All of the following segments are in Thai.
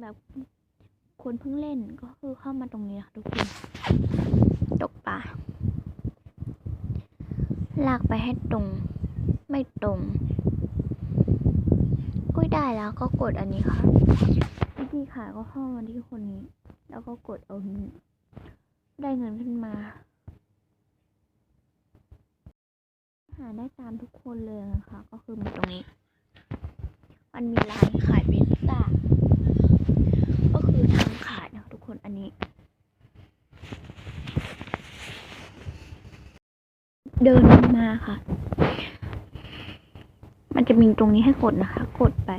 แบบคนเพิ่งเล่นก็คือเข้ามาตรงนี้นะคะทุกคนตกปลาลากไปให้ตรง ไม่ตรงอุ้ยได้แล้วก็กดอันนี้ค่ะวิธีขายก็เข้ามาที่คนนี้ แล้วก็กดเอานี้ได้เงินขึ้นมา หาได้ตามทุกคนเลยนะคะ ก็คือมีตรงนี้ มันมีร้านขายพิซซ่า ก็คือทำขายนะคะทุกคนอันนี้ เดินมาค่ะ มันจะมีตรงนี้ให้กดนะคะ กดไป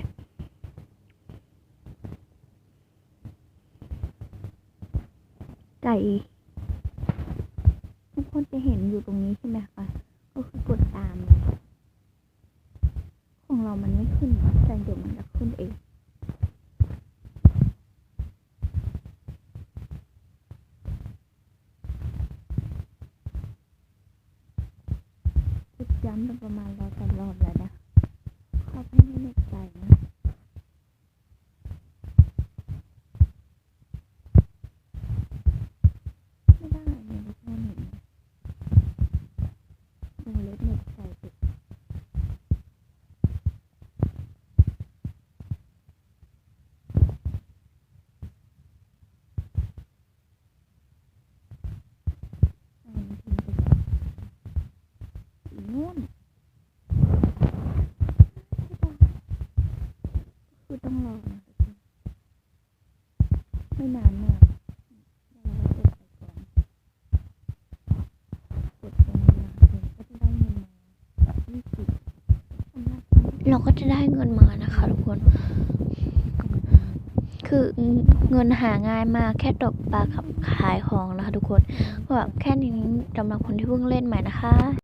ไก่ทุกคนจะเห็นอยู่ตรงนี้ใช่ไหมคะ ก็คือกดตาม ของเรามันไม่ขึ้นนะแต่เดี๋ยวมันจะขึ้นเอง ย้ำประมาณร้อยกว่รอบเลยนะเขาไม่ได้เน็ตใจนะ ไม่ได้เนี่ยไม่ใช่เน็ตนะวงเล็บเน็ตใจติดอ่านพิมพ์ไปก่อนสีม่วงคือ ต้องรอนะไม่นานมากเราก็กปก่อนกดตรงนี้นะคะก็จะได้เงินมายี่สิบเราก็จะได้เงินมานะคะทุกคน คือเงินหาง่ายมากแค่ตกปลากับขายของนะคะทุกคน ก็แบบแค่นี้สำหรับคนที่เพิ่งเล่นใหม่นะคะ